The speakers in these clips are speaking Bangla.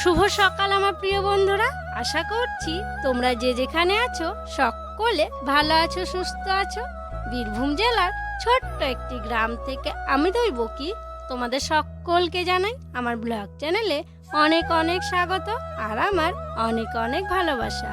শুভ সকাল আমার প্রিয় বন্ধুরা। আশা করছি তোমরা যে যেখানে আছো সকলে ভালো আছো, সুস্থ আছো। বীরভূম জেলার ছোট্ট একটি গ্রাম থেকে আমি দৈব কি তোমাদের সকলকে জানাই আমার ব্লগ চ্যানেলে অনেক অনেক স্বাগত আর আমার অনেক অনেক ভালোবাসা।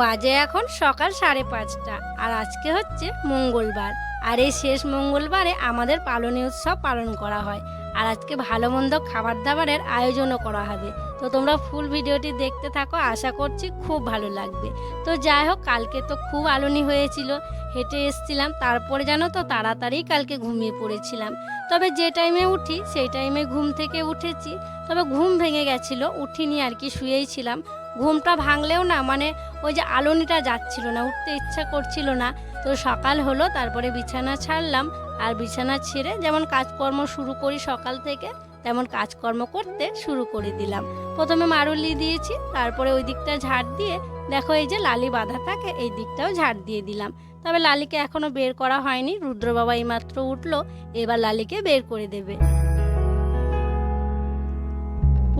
বাজে এখন সকাল সাড়ে পাঁচটা আর আজকে হচ্ছে মঙ্গলবার। আর এই শেষ মঙ্গলবারে আমাদের পালনী উৎসব পালন করা হয়। আর আজকে ভালো মন্দ খাবার দাবারের আয়োজনও করা হবে। তো তোমরা ফুল ভিডিওটি দেখতে থাকো, আশা করছি খুব ভালো লাগবে। তো যাই হোক, কালকে তো খুব আলোনি হয়েছিল, হেঁটে এসছিলাম, তারপরে জানো তো তাড়াতাড়ি কালকে ঘুমিয়ে পড়েছিলাম। তবে যে টাইমে উঠি, সেই টাইমে ঘুম থেকে উঠেছি। তবে ঘুম ভেঙে গেছিল, উঠিনি আর কি, শুয়েই ছিলাম। ঘুমটা ভাঙলেও না মানে ওই যে আলোনিটা যাচ্ছিল না, উঠতে ইচ্ছা করছিল না। তো সকাল হলো, তারপরে বিছানা ছাড়লাম আর বিছানা ছেড়ে যেমন কাজকর্ম শুরু করি সকাল থেকে, তেমন কাজকর্ম করতে শুরু করে দিলাম। প্রথমে মারুলি দিয়েছি, তারপরে ওই দিকটা ঝাড় দিয়ে দেখো এই যে লালি বাঁধা থাকে, এই দিকটাও ঝাড় দিয়ে দিলাম। তবে লালিকে এখনও বের করা হয়নি রুদ্র বাবা এইমাত্র উঠল, এবার লালিকে বের করে দেবে।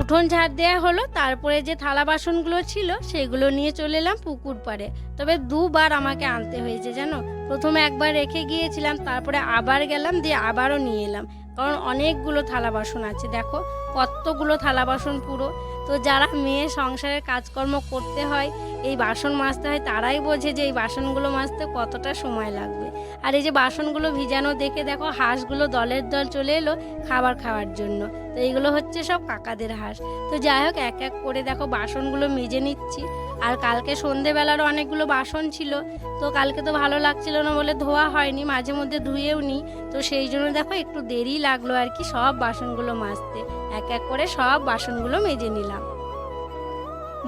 উঠোন ঝাড় দেওয়া হলো, তারপরে যে থালা বাসনগুলো ছিল সেগুলো নিয়ে চলে এলাম পুকুর পাড়ে। তবে দুবার আমাকে আনতে হয়েছে, জানো? প্রথমে একবার রেখে গিয়েছিলাম, তারপরে আবার গেলাম, দিয়ে আবারও নিয়ে এলাম। কারণ অনেকগুলো থালা বাসন আছে, দেখো? কতগুলো থালা বাসন পুরো। তো যারা মেয়ে সংসারের কাজকর্ম করতে হয় এই বাসন মাজতে হয় তারাই বোঝে যে এই বাসনগুলো মাজতে কতটা সময় লাগবে। আর এই যে বাসনগুলো ভিজানো, দেখে দেখো হাঁসগুলো দলের দল চলে এলো খাবার খাওয়ার জন্য। তো এইগুলো হচ্ছে সব কাকাদের হাঁস। তো যাই হোক, এক এক করে দেখো বাসনগুলো মেজে নিচ্ছি। আর কালকে সন্ধেবেলারও অনেকগুলো বাসন ছিল। তো কালকে তো ভালো লাগছিল না বলে ধোয়া হয়নি, মাঝে মধ্যে ধুয়েও নি। তো সেই জন্য দেখো একটু দেরি লাগল আর কি সব বাসনগুলো মাজতে। এক এক করে সব বাসনগুলো মেজে নিলাম।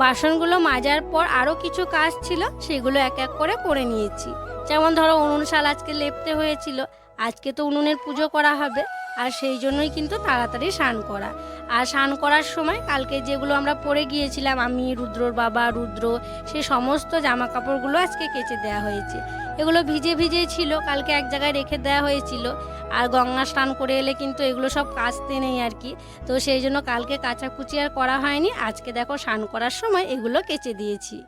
বাসনগুলো মাজার পর আরও কিছু কাজ ছিল, সেগুলো এক এক করে করে নিয়েছি। যেমন ধরো, উনুন শাল আজকে লেপতে হয়েছিল, আজকে তো উনুনের পুজো করা হবে, আর সেই জন্যই কিন্তু তাড়াতাড়ি স্নান করা। আর স্নান করার সময় কালকে যেগুলো আমরা পরে গিয়েছিলাম, আমি, রুদ্রর বাবা, রুদ্র, সে সমস্ত জামা কাপড়গুলো আজকে কেচে দেওয়া হয়েছে। এগুলো ভিজে ভিজে ছিল, কালকে এক জায়গায় রেখে দেওয়া হয়েছিল। আর গঙ্গা স্নান করে এলে কিন্তু এগুলো সব কাচতে নেই আর কি। তো সেই জন্য কালকে কাচাকুচি আর করা হয়নি। আজকে দেখো স্নান করার সময় এগুলো কেচে দিয়েছি।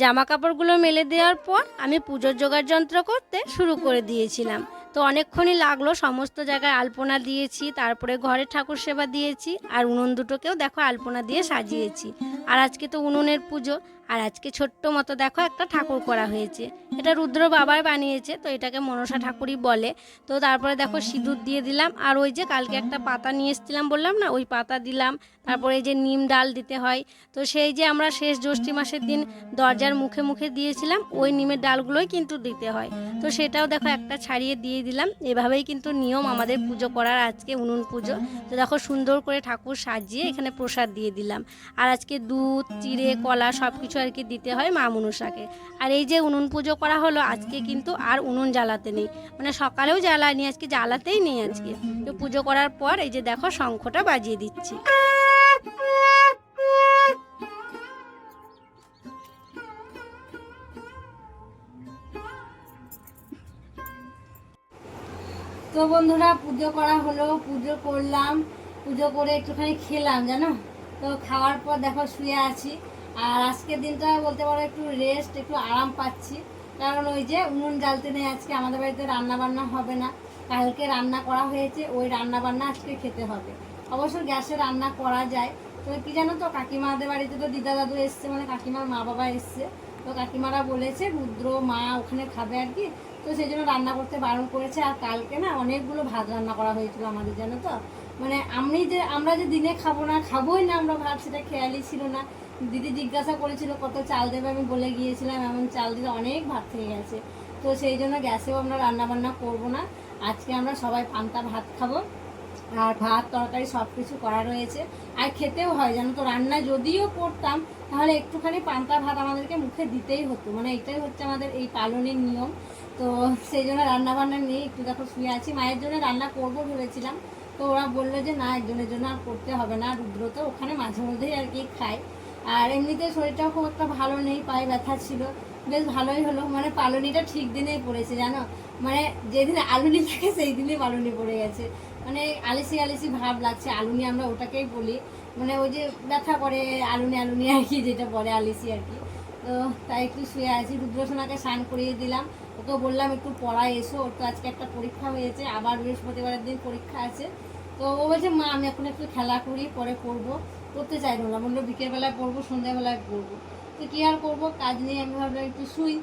জামা কাপড়গুলো মেলে দেওয়ার পর আমি পুজোর জোগাড় যন্ত্র করতে শুরু করে দিয়েছিলাম। তো অনেকক্ষণই লাগল, সমস্ত জায়গায় আলপনা দিয়েছি, তারপরে ঘরে ঠাকুর সেবা দিয়েছি, আর উনুন দুটোকেও দেখো আলপনা দিয়ে সাজিয়েছি। আর আজকে তো উনুনের পুজো আর আজকে ছোট্ট মতো দেখো একটা ঠাকুর করা হয়েছে। এটা রুদ্র বাবার বানিয়েছে, তো এটাকে মনসা ঠাকুরই বলে। তো তারপরে দেখো সিঁদুর দিয়ে দিলাম, আর ওই যে কালকে একটা পাতা নিয়ে এসেছিলাম বললাম না, ওই পাতা দিলাম। তারপরে এই যে নিম ডাল দিতে হয়, তো সেই যে আমরা শেষ জ্যৈষ্ঠী মাসের দিন দরজার মুখে মুখে দিয়েছিলাম, ওই নিমের ডালগুলোই কিন্তু দিতে হয়। তো সেটাও দেখো একটা ছাড়িয়ে দিয়ে দিলাম, এভাবেই কিন্তু নিয়ম আমাদের পুজো করার আজকে উনুন পুজো। তো দেখো সুন্দর করে ঠাকুর সাজিয়ে এখানে প্রসাদ দিয়ে দিলাম। আর আজকে দুধ, চিড়ে, কলা সব কিছু আর কি দিতে হয় মা মনুষাকে। আর এই যে উনুন পুজো করা হলো, আজকে কিন্তু আর উনুন জ্বালাতে নেই। মানে সকালেও জ্বালানি আজকে জ্বালাতেই নেই আজকে। তো পুজো করার পর এই যে দেখো শঙ্খটা বাজিয়ে দিচ্ছি। তো বন্ধুরা, পুজো করা হলো, পুজো করলাম, পুজো করে একটুখানি খেলাম, জানো? তো খাওয়ার পর দেখো শুয়ে আছি। আর আজকের দিনটা বলতে পারো একটু রেস্ট একটু আরাম পাচ্ছি। কারণ ওই যে উনুন জ্বালতে নেই আজকে, আমাদের বাড়িতে রান্না বান্না হবে না। কালকে রান্না করা হয়েছে, ওই রান্না বান্না আজকে খেতে হবে। অবশ্য গ্যাসে রান্না করা যায়। তো কি জানো তো, কাকিমাদের বাড়িতে তো দিদা দাদু এসছে মানে কাকিমার মা বাবা এসছে। তো কাকিমারা বলেছে, রুদ্র, মা ওখানে খাবে আর কি। তো সেই জন্য রান্না করতে বারণ করেছে। আর কালকে না অনেকগুলো ভাত রান্না করা হয়েছিল আমাদের, জানো তো? মানে আমি যে, আমরা যে দিনে খাব না, খাবোই না আমরা ভাত, সেটা খেয়ালই ছিল না। দিদি জিজ্ঞাসা করেছিল কত চাল দেবে, আমি বলে গিয়েছিলাম, এমন চাল দিতে অনেক ভাত থেকে গেছে। তো সেই জন্য গ্যাসেও আমরা রান্না বান্না করব না। আজকে আমরা সবাই পান্তা ভাত খাব। আর ভাত, তরকারি সব কিছু করা রয়েছে। আর খেতেও হয়, জানো তো, রান্না যদিও করতাম, তাহলে একটুখানি পান্তা ভাত আমাদেরকে মুখে দিতেই হতো। মানে এটাই হচ্ছে আমাদের এই পালনের নিয়ম। তো সেই জন্য রান্না বান্না নিয়ে একটু দেখো শুয়ে আছি। মায়ের জন্য রান্না করব ভেবেছিলাম। তো ওরা বলল যে, না, একজনের জন্য আর করতে হবে না, রুদ্র তো ওখানে মাঝে মধ্যেই আর কি খায়। আর এমনিতে শরীরটাও খুব একটা ভালো নেই, পায়ে ব্যথা ছিল। বেশ ভালোই হলো। মানে পালনিটা ঠিক দিনেই পড়েছে, জানো? মানে যেদিন আলুনি থাকে সেই দিনই পালনি পড়ে গেছে। মানে আলিসি আলিসি ভাব লাগছে, আলুনি আমরা ওটাকেই বলি। মানে ওই যে ব্যথা করে, আলুনি আলুনি আর কি যেটা বলে আলিসি আর কি। তো তাই একটু শুয়ে আছি, রুদ্রসোনাকে স্নান করিয়ে দিলাম। ওকে বললাম, একটু পড়ায় এসো। ওর তো আজকে একটা পরীক্ষা হয়েছে, আবার বৃহস্পতিবারের দিন পরীক্ষা আছে। তো ও বলছে, মা, আমি এখন একটু খেলা করি, পরে পড়ব করতে চাইলো না। বলল বিকেলবেলায় পড়ব, সন্ধ্যাবেলায় পড়ব। তো কী আর করব? কাজ নিয়ে আমি ভাবলাম একটু শুই।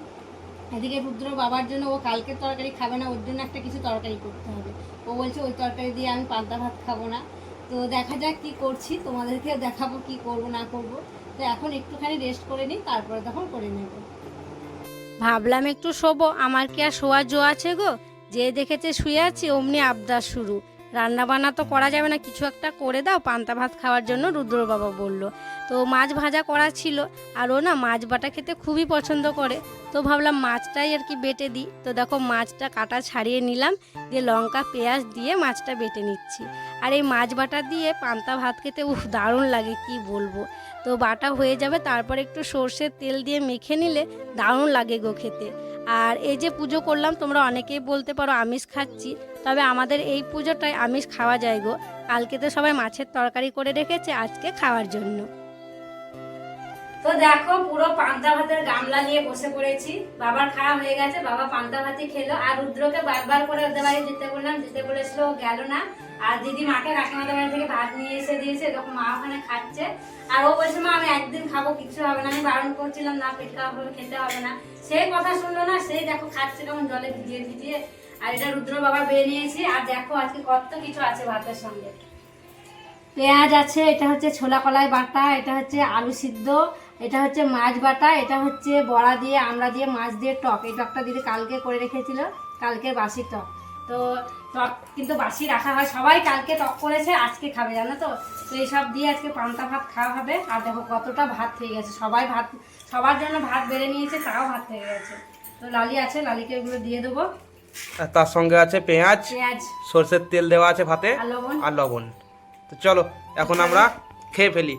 এদিকে রুদ্র বাবার জন্য ও কালকের তরকারি খাবে না, ওর জন্য একটা কিছু তরকারি করতে হবে। ও বলছে, ওই তরকারি দিয়ে আমি পান্তা ভাত খাব না। তো দেখা যাক কি করছি তোমাদেরকে দেখাবো কি করব, না করব। তো এখন একটুখানি রেস্ট করে নিই, তারপরে তখন করে নেব। ভাবলাম একটু শোবো, আমার কি আর শোয়ার জো আছে গো? যে দেখেছে শুয়ে আছি, অমনি আবদার শুরু। রান্না বান্না তো করা যাবে না, কিছু একটা করে দাও, পান্তা ভাত খাওয়ার জন্য রুদ্র বাবা বলল। তো মাছ ভাজা করা ছিল, আর ও না মাছ বাটা খেতে খুবই পছন্দ করে। তো ভাবলাম মাছটাই আর কি বেটে দিই। তো দেখো মাছটা কাটা ছাড়িয়ে নিলাম, দিয়ে লঙ্কা, পেঁয়াজ দিয়ে মাছটা বেটে নিচ্ছি। আর এই মাছ বাটা দিয়ে পান্তা ভাত খেতে উফ দারুণ লাগে, কি বলব। তো বাটা হয়ে যাবে, তারপর একটু সর্ষের তেল দিয়ে মেখে নিলে দারুণ লাগে গো খেতে। আর এই যে পুজো করলাম, তোমরা অনেকেই বলতে পারো আমিষ খাচ্ছি। তবে আমাদের এই পুজোটায় আমিষ খাওয়া যায় গো। কালকে তো সবাই মাছের তরকারি করে রেখেছে, আজকে খাওয়ার জন্য। তো দেখো, পুরো পান্তা ভাতের গামলা নিয়ে বসে পড়েছি। বাবার খাওয়া হয়ে গেছে, বাবা পান্তা ভাতই খেলো। আর রুদ্রকে বারবার করে ওদের বাড়ি যেতে বললাম, যেতে বলেছিল গেল না। আর দিদি মাকে কাকিমাদের বাড়ি থেকে ভাত নিয়ে এসে দিয়েছে, এরকম মা ওখানে খাচ্ছে। আর ও বলছে, মা, আমি একদিন খাব, কিছু হবে না, আমি বারণ করছিলাম, না পেট হবে, খেতে হবে না। সেই কথা শুনলো না, সেই দেখো খাচ্ছে কেমন জলে ভিজিয়ে ভিজিয়ে। আর এটা রুদ্র বাবা বেয়ে নিয়েছি, আর দেখো আজকে কত কিছু আছে ভাতের সঙ্গে। পেঁয়াজ আছে, এটা হচ্ছে ছোলা কলাই বাটা, এটা হচ্ছে আলু সিদ্ধ, এটা হচ্ছে মাছ বাটা, এটা হচ্ছে বড়া দিয়ে আমরা দিয়ে, মাছ দিয়ে টক। এই টকটা দিদি কালকে করে রেখেছিল, কালকে বাসি টক। তো টক কিন্তু বাসি রাখা হয়, সবাই কালকে টক করেছে, আজকে খাবে, জানো তো? তো এইসব দিয়ে আজকে পান্তা ভাত খাওয়া হবে, আর দেখো কতটা ভাত হয়ে গেছে। সবাই ভাত, সবার জন্য ভাত বেড়ে নিয়েছে, তাও ভাত হয়ে গেছে। তো লালি আছে, লালিকে এগুলো দিয়ে দেবো। তার সঙ্গে আছে পেঁয়াজ সর্ষের তেল দেওয়া আছে ভাতে আর লবণ। আর লবণ। তো চলো এখন আমরা খেয়ে ফেলি।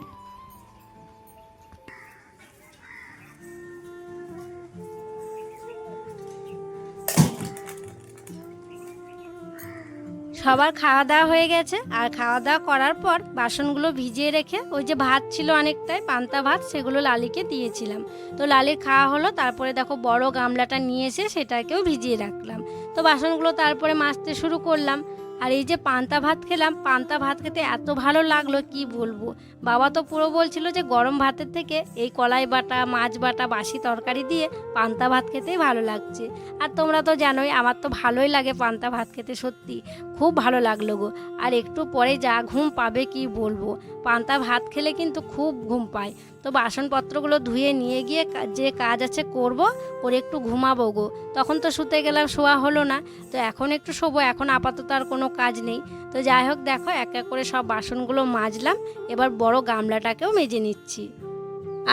সবার খাওয়া দাওয়া হয়ে গেছে। আর খাওয়া দাওয়া করার পর বাসনগুলো ভিজিয়ে রেখে ওই যে ভাত ছিল অনেকটাই পান্তা ভাত সেগুলো লালিকে দিয়েছিলাম। তো লালির খাওয়া হলো তারপরে দেখো বড় গামলাটা নিয়ে এসে সেটাকেও ভিজিয়ে রাখলাম। তো বাসনগুলো তারপরে মাজতে শুরু করলাম। আর এই যে পান্তা ভাত খেলাম, পান্তা ভাত খেতে এত ভালো লাগল, কি বলব? বাবা তো পুরো বলছিল যে গরম ভাতের থেকে এই কলাই বাটা, মাছ বাটা, বাসি তরকারি দিয়ে পান্তা ভাত খেতেই ভালো লাগছে। আর তোমরা তো জানোই, আমার তো ভালোই লাগে পান্তা ভাত খেতে, সত্যি। খুব ভালো লাগল গো। আর একটু পরে যা ঘুম পাবে, কি বলব? পান্তা ভাত খেলে কিন্তু খুব ঘুম পায়। তো বাসনপত্রগুলো ধুয়ে নিয়ে গিয়ে যে কাজ আছে করব, করে একটু ঘুমাবো গো। তখন তো শুতে গেলাম, শোয়া হলো না। তো এখন একটু শোবো, এখন আপাতত আর কোনো কাজ নেই। তো যাই হোক, দেখো, এক এক করে সব বাসনগুলো মাজলাম। এবার বড় গামলাটাকেও মেজে নিচ্ছি।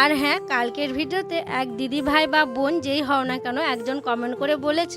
আর হ্যাঁ কালকের ভিডিওতে এক দিদি ভাই বা বোন, যেই হও না কেন, একজন কমেন্ট করে বলেছ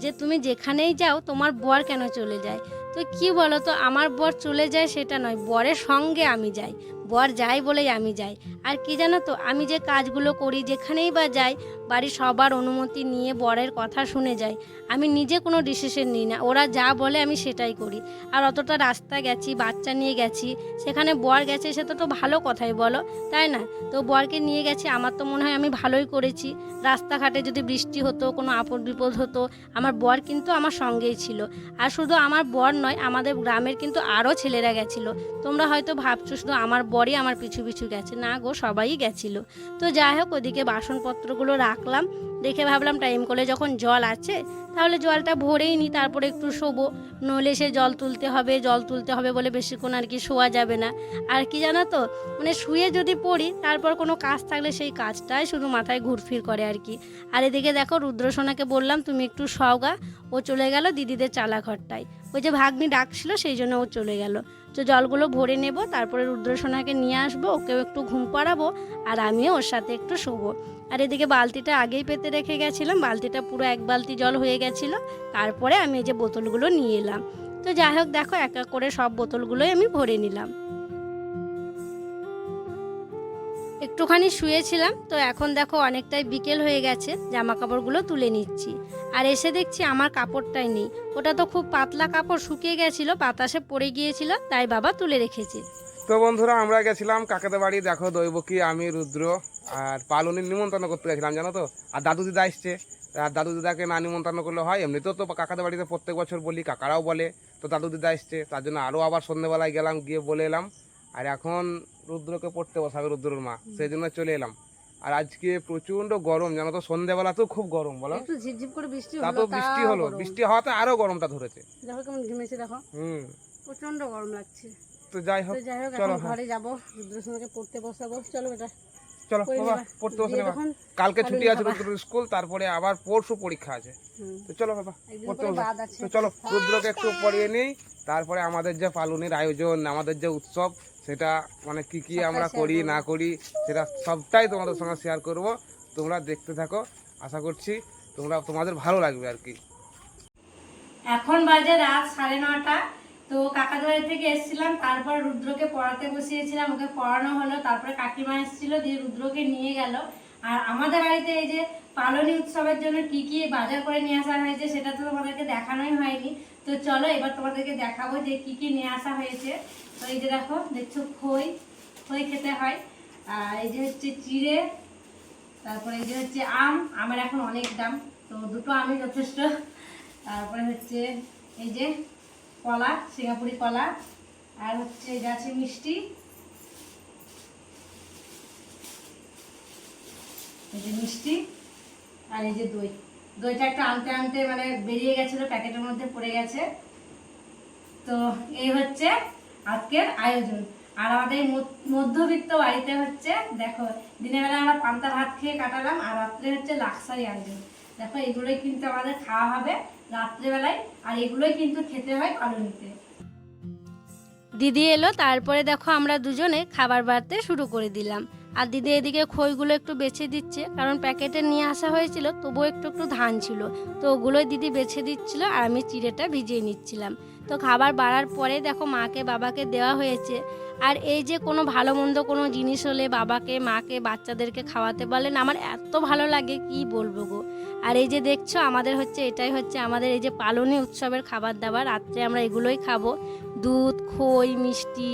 যে, তুমি যেখানেই যাও, তোমার বর কেন চলে যায়? তো কি বলো তো, আমার বর চলে যায় সেটা নয়, বরের সঙ্গে আমি যাই। বর যায় বলেই আমি যাই। আর কি জানো তো, আমি যে কাজগুলো করি যেখানেই বা যাই বাড়ির সবার অনুমতি নিয়ে বরের কথা শুনে যাই আমি নিজে কোনো ডিসিশন নিই না। ওরা যা বলে আমি সেটাই করি। আর অতটা রাস্তা গেছি, বাচ্চা নিয়ে গেছি, সেখানে বর গেছে সে তো ভালো কথাই বলো, তাই না? তো বরকে নিয়ে গেছি, আমার তো মনে হয় আমি ভালোই করেছি। রাস্তাঘাটে যদি বৃষ্টি হতো, কোনো আপদ বিপদ হতো, আমার বর কিন্তু আমার সঙ্গেই ছিল। আর শুধু আমার বর নয়, আমাদের গ্রামের কিন্তু আরও ছেলেরা গেছিল। তোমরা হয়তো ভাবছ শুধু আমার বরই আমার পিছু পিছু গেছে। না গো, সবাই গেছিল। তো যাই হোক, ওদিকে বাসনপত্রগুলো রাখলাম। দেখে ভাবলাম টাইম কলে যখন জল আছে, তাহলে জলটা ভরেই নিই তারপরে একটু শোবো। নইলে সে জল তুলতে হবে, জল তুলতে হবে বলে বেশিক্ষণ আর কি শোয়া যাবে না। আর কি জানো তো মানে শুয়ে যদি পড়ি, তারপর কোনো কাজ থাকলে সেই কাজটাই শুধু মাথায় ঘুরফির করে আর কি। আর এদিকে দেখো, রুদ্রসোনাকে বললাম, তুমি একটু সওগা ও চলে গেল দিদিদের চালাঘরটায়। ওই যে ভাগ্নি ডাকছিল, সেই জন্য ও চলে গেল। তো জলগুলো ভরে নেব, তারপরে রুদ্রসোনাকে নিয়ে আসব, ওকেও একটু ঘুম পাড়াবো আর আমিও ওর সাথে একটু শোবো। আর এদিকে বালতিটা আগেই পেতে রেখে গেছিলাম, বালতিটা পুরো এক বালতি জল হয়ে গেছিল, তারপরে আমি এই যে বোতলগুলো নিয়ে এলাম। তো যাই হোক, দেখো, এক এক করে সব বোতলগুলোই আমি ভরে নিলাম। একটুখানি শুয়েছিলাম, তো এখন দেখো অনেকটাই বিকেল হয়ে গেছে জামা কাপড়গুলো তুলে নিচ্ছি। আর এসে দেখছি আমার কাপড়টাই নেই। ওটা তো খুব পাতলা কাপড়, শুকিয়ে গেছিল, বাতাসে পড়ে গিয়েছিল, তাই বাবা তুলে রেখেছে। তো বন্ধুরা, আমরা গেছিলাম কাকাদের বাড়ি, দেখো দৈবকী, আমি, রুদ্র আর পালনির নিমন্ত্রণ করতে গেছিলাম, জানো তো? আর দাদু দিদা এসছে। আর দাদু দিদাকে না নিমন্ত্রণ করলে হয়, এমনিতেও তো কাকাদের বাড়িতে প্রত্যেক বছর বলি, কাকারাও বলে, তো দাদু দিদা এসছে, তার জন্য আরও আবার সন্ধ্যেবেলায় গেলাম, গিয়ে বলে এলাম। আর এখন রুদ্রকে পড়তে বসাবে রুদ্রর মা সেই জন্য চলে এলাম। আর আজকে প্রচণ্ড গরম জানো তো সন্ধ্যেবেলাতেও খুব গরম বলো। একটু ঝিপঝিপ করে বৃষ্টি তা তো বৃষ্টি হলো বৃষ্টি হওয়াতে আরও গরমটা ধরেছে। দেখো কেমন ঘেমেছে দেখো। হুম। প্রচণ্ড গরম লাগছে। তো যাই হোক যাই হোক চলো, হ্যাঁ। ঘরে যাব রুদ্রসঙ্গে পড়তে বসাবো। চলো বেটা চলো বাবা পড়তে বসে নেবা কালকে ছুটি আছে খাবার। স্কুল তারপরে আবার পরশু পরীক্ষা আছে। তো চলো বাবা পড়তে তো চলো রুদ্রকে একটু পড়িয়ে নেই। তারপরে আমাদের যে পালুনির আয়োজন আমাদের যে উৎসব সেটা মানে কি কি আমরা করি না করি সেটা সবটাই তোমাদের সঙ্গে শেয়ার করব। তোমরা দেখতে থাকো আশা করছি তোমরা তোমাদের ভালো লাগবে আর কি। এখন বাজে রাত সাড়ে নটা। তো কাকাদের বাড়ি থেকে এসেছিলাম তারপর রুদ্রকে পড়াতে বসিয়েছিলাম ওকে পড়ানো হলো তারপরে কাকিমা এসেছিল দিয়ে রুদ্রকে নিয়ে গেল। আর আমাদের বাড়িতে এই যে পালনী উৎসবের জন্য কি কি বাজার করে নিয়ে আসা হয়েছে সেটা তো তোমাদেরকে দেখানোই হয়নি। তো চলো এবার তোমাদেরকে দেখাবো যে কি কি নিয়ে আসা হয়েছে। তো এই যে দেখো, দেখছ খই খই খেতে হয়। আর এই যে হচ্ছে চিড়ে, তারপরে এই যে হচ্ছে আম, আমার এখন অনেক দাম। তো দুটো আমই যথেষ্ট। তারপরে হচ্ছে এই যে কলা, সিঙ্গাপুরি কলা, আর হচ্ছে আছে মিষ্টি। এই যে মিষ্টি আর এই যে দই। দইটা একটা আনতে আনতে মানে বেরিয়ে গেছিল, প্যাকেটের মধ্যে পড়ে গেছে। তো এই হচ্ছে আজকের আয়োজন। আর আমাদের মধ্য- মধ্যবিত্ত বাড়িতে হচ্ছে, দেখো দিনের বেলা আমরা পান্তা ভাত খেয়ে কাটালাম, আর রাত্রে হচ্ছে লাক্সারি আয়োজন। দেখো, এগুলোই কিন্তু আমাদের খাওয়া হবে রাত্রেবেলায়, আর এগুলোই কিন্তু খেতে হয় কলোনিতে দিদি এলো, তারপরে দেখো আমরা দুজনে খাবার বাড়তে শুরু করে দিলাম। আর দিদি এদিকে খইগুলো একটু বেছে দিচ্ছে, কারণ প্যাকেটে নিয়ে আসা হয়েছিল, তবুও একটু একটু ধান ছিল। তো ওগুলোই দিদি বেছে দিচ্ছিল আর আমি চিড়েটা ভিজিয়ে নিচ্ছিলাম। তো খাবার বাড়ার পরে দেখো মাকে বাবাকে দেওয়া হয়েছে। আর এই যে কোনো ভালো মন্দ কোনো জিনিস হলে বাবাকে, মাকে, বাচ্চাদেরকে খাওয়াতে বলেন, আমার এত ভালো লাগে, কি বলব গো। আর এই যে দেখছ, আমাদের হচ্ছে, এটাই হচ্ছে আমাদের এই যে পালনী উৎসবের খাবার দাবার, রাত্রে আমরা এগুলোই খাব। দুধ, খই, মিষ্টি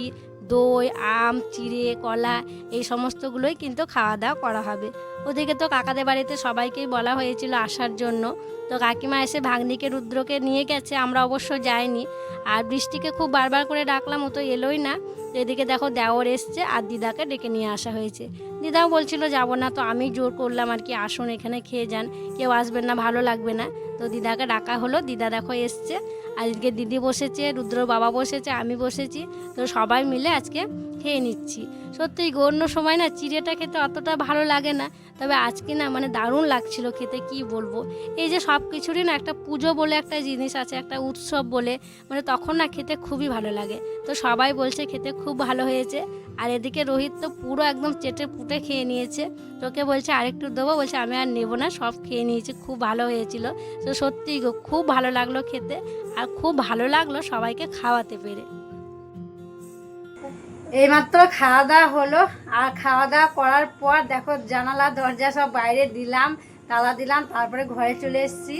দই, আম, চিড়ে, কলা এই সমস্তগুলোই কিন্তু খাওয়া দাওয়া করা হবে। ওদিকে তো কাকাদের বাড়িতে সবাইকেই বলা হয়েছিল আসার জন্য। তো কাকিমা এসে ভাগ্নিকে, রুদ্রকে নিয়ে গেছে, আমরা অবশ্য যাইনি। আর বৃষ্টিকে খুব বারবার করে ডাকলাম, ও তো এলোই না। এদিকে দেখো দেওর এসছে আর দিদাকে ডেকে নিয়ে আসা হয়েছে। দিদাও বলছিল, যাব না তো, আমি জোর করলাম আর কি, আসুন এখানে, খেয়ে যান। কেউ আসবেন না, ভালো লাগবে না। তো দিদাকে ডাকা হলো, দিদা দেখো এসছে। আজকে দিদি বসেছে, রুদ্র বাবা বসেছে, আমি বসেছি। তো সবাই মিলে আজকে খেয়ে নিচ্ছি। সত্যি অন্য সময় না চিড়েটা খেতে অতটা ভালো লাগে না, তবে আজকে না মানে দারুণ লাগছিল খেতে, কি বলব? এই যে সব কিছুরই না একটা পুজো বলে একটা জিনিস আছে, একটা উৎসব বলে মানে তখন না খেতে খুবই ভালো লাগে। তো সবাই বলছে খেতে খুব ভালো হয়েছে, আর এদিকে রোহিত তো পুরো একদম চেটে পুটে খেয়ে নিয়েছে। তোকে বলছে আরেকটু দেবো, বলছে আমি আর নেব না, সব খেয়ে নিয়েছি, খুব ভালো হয়েছিল। তো সত্যি গো, খুব ভালো লাগল খেতে। আর খুব ভালো লাগল সবাইকে খাওয়াতে পেরে। এইমাত্র খাওয়া দাওয়া হলো, আর খাওয়া দাওয়া করার পর দেখো জানালা, দরজা সব বাইরে দিলাম, তালা দিলাম, তারপরে ঘরে চলে এসেছি।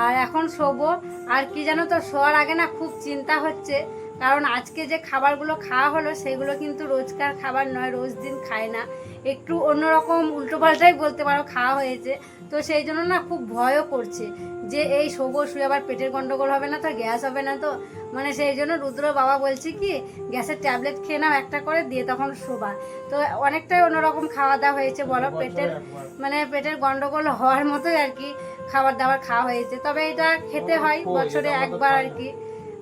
আর এখন শোবো, আর কি জানো তো, শোয়ার আগে না খুব চিন্তা হচ্ছে, কারণ আজকে যে খাবারগুলো খাওয়া হলো, সেগুলো কিন্তু রোজকার খাবার নয়, রোজ দিন খায় না। একটু অন্যরকম উল্টোপাল্টাই বলতে পারো খাওয়া হয়েছে, তো সেই জন্য না খুব ভয়ও করছে। যে এই শোবো শুয়ে আবার পেটের গন্ডগোল হবে না তো গ্যাস হবে না তো। মানে সেই জন্য রুদ্র বাবা বলছে কি গ্যাসের ট্যাবলেট খেয়ে নাও একটা করে দিয়ে তখন শোবা। তো অনেকটাই অন্যরকম খাওয়া দাওয়া হয়েছে বলো পেটের মানে পেটের গন্ডগোল হওয়ার মতোই আর কি খাবার দাবার খাওয়া হয়েছে। তবে এটা খেতে হয় বছরে একবার আর কি।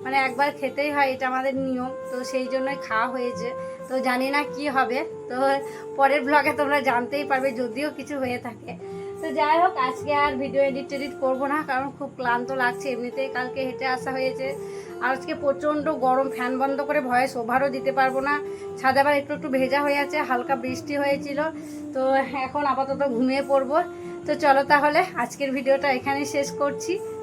মানে একবার খেতেই হয় এটা আমাদের নিয়ম। তো সেই জন্যই খাওয়া হয়েছে। তো জানি না কি হবে। তো পরের ব্লগে তোমরা জানতেই পারবে যদিও কিছু হয়ে থাকে। তো যাই হোক, আজকে আর ভিডিও এডিট টেডিট করব না, কারণ খুব ক্লান্ত লাগছে। এমনিতেই কালকে হেঁটে আসা হয়েছে। আর আজকে প্রচণ্ড গরম, ফ্যান বন্ধ করে ভয়েস ওভারও দিতে পারব না। ছাদে আবার একটু একটু ভেজা হয়ে আছে, হালকা বৃষ্টি হয়েছিল। তো এখন আপাতত ঘুমিয়ে পড়ব। তো চলো তাহলে, আজকের ভিডিওটা এখানেই শেষ করছি।